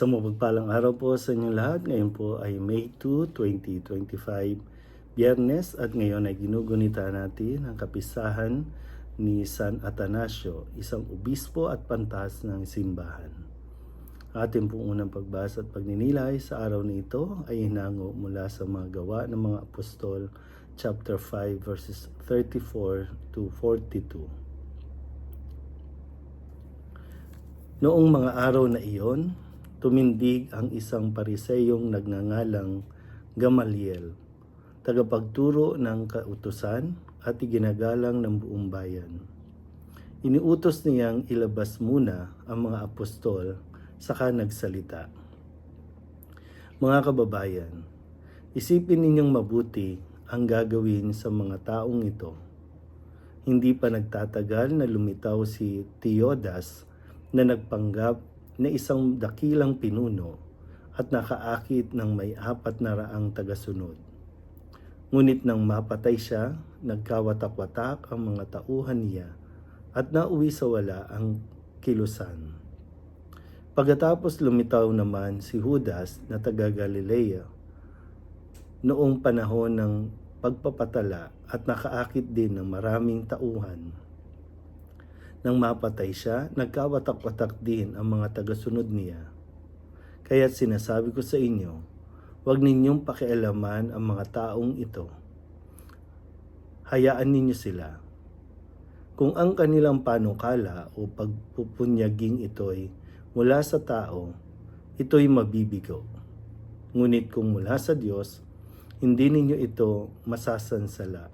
Isang mapagpalang araw po sa inyong lahat. Ngayon po ay May 2, 2025, Biyernes at ngayon ay ginugunita natin ang kapisahan ni San Atanasio, isang obispo at pantas ng simbahan. Ating pong unang pagbasa at pagninilay sa araw na ito ay hinango mula sa mga gawa ng mga apostol, chapter 5, verses 34 to 42. Noong mga araw na iyon, tumindig ang isang pariseyong nagngangalang Gamaliel, tagapagturo ng kautusan at iginagalang ng buong bayan. Iniutos niyang ilabas muna ang mga apostol saka nagsalita. Mga kababayan, isipin ninyong mabuti ang gagawin sa mga taong ito. Hindi pa nagtatagal na lumitaw si Theodas na nagpanggap na isang dakilang pinuno at nakaakit ng may apat na raang tagasunod. Ngunit nang mapatay siya, nagkawatak-watak ang mga tauhan niya at nauwi sa wala ang kilusan. Pagkatapos lumitaw naman si Judas na taga Galilea noong panahon ng pagpapatala at nakaakit din ng maraming tauhan. Nang mapatay siya, nagkawatak-watak din ang mga tagasunod niya. Kaya't sinasabi ko sa inyo, huwag ninyong pakialaman ang mga taong ito. Hayaan ninyo sila. Kung ang kanilang panukala o pagpupunyaging ito'y mula sa tao, ito'y mabibigo. Ngunit kung mula sa Diyos, hindi ninyo ito masasansala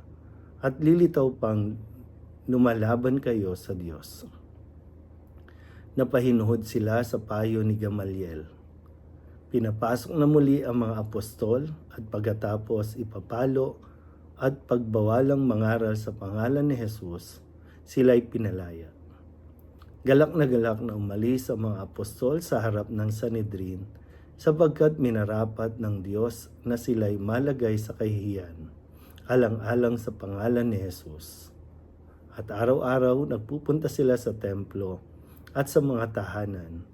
at lilitaw pang lumalaban kayo sa Diyos. Napahinuhod sila sa payo ni Gamaliel. Pinapasok na muli ang mga apostol at pagkatapos ipapalo at pagbawalang mangaral sa pangalan ni Jesus, sila'y pinalaya. Galak na galak na umalis ang mga apostol sa harap ng Sanedrin sapagkat minarapat ng Diyos na sila'y malagay sa kahihiyan, alang-alang sa pangalan ni Jesus. At araw-araw nagpupunta sila sa templo at sa mga tahanan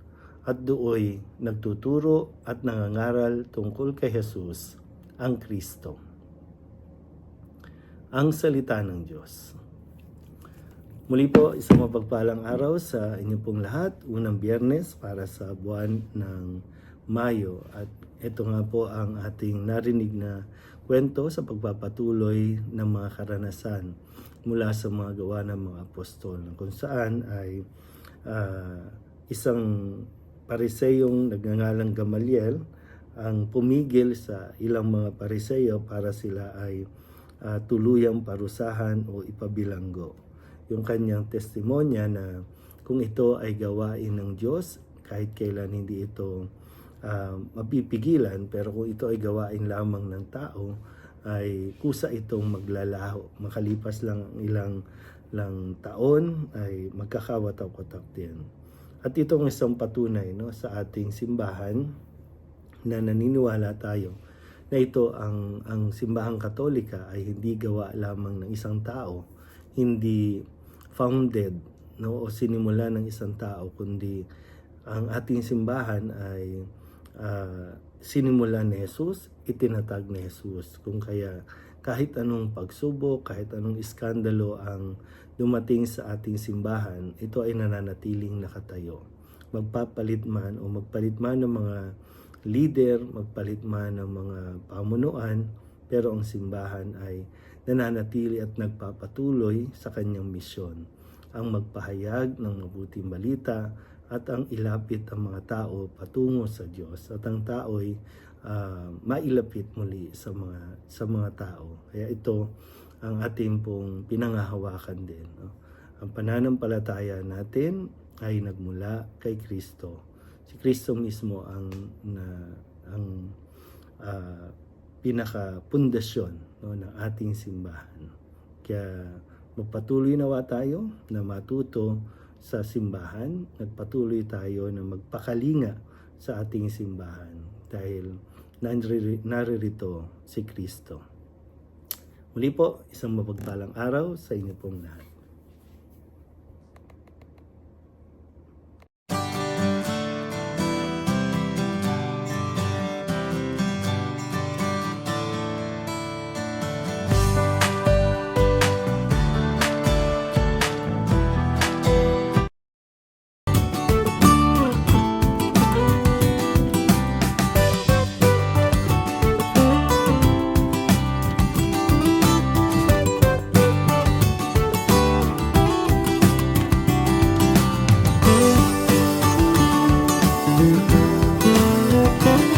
at dooy nagtuturo at nangangaral tungkol kay Jesus, ang Kristo. Ang salita ng Diyos. Muli po, isang mapagpalang araw sa inyo pong lahat. Unang biyernes para sa buwan ng Mayo. At ito nga po ang ating narinig na kwento sa pagpapatuloy ng mga karanasan mula sa mga gawa ng mga apostol kung saan ay uh, isang pariseyong nagngangalang Gamaliel ang pumigil sa ilang mga pariseyo para sila ay uh, tuluyang parusahan o ipabilanggo. Yung kanyang testimonya na kung ito ay gawain ng Diyos, kahit kailan hindi ito uh, mapipigilan, pero kung ito ay gawain lamang ng tao, ay kusa itong maglalaho. Makalipas lang ang ilang lang taon ay magkakawatak-watak din. At itong isang patunay no, sa ating simbahan na naniniwala tayo na ito ang, ang simbahang katolika ay hindi gawa lamang ng isang tao, hindi founded no, o sinimula ng isang tao, kundi ang ating simbahan ay uh, sinimula ni Jesus, itinatag ni Jesus. Kung kaya kahit anong pagsubok, kahit anong iskandalo ang dumating sa ating simbahan, ito ay nananatiling nakatayo. Magpapalit man o magpalit man ng mga leader, magpalit man ng mga pamunuan, pero ang simbahan ay nananatili at nagpapatuloy sa kanyang misyon. Ang magpahayag ng mabuting balita, at ang ilapit ang mga tao patungo sa Diyos at ang tao'y uh, mailapit muli sa mga sa mga tao. Kaya ito ang ating pong pinangahawakan din. No? Ang pananampalataya natin ay nagmula kay Kristo. Si Kristo mismo ang na ang uh, pinaka pundasyon no, ng ating simbahan. Kaya magpatuloy nawa tayo na matuto sa simbahan, nagpatuloy tayo na magpakalinga sa ating simbahan dahil naririto si Kristo. Muli po, isang mapagpalang araw sa inyo pong lahat.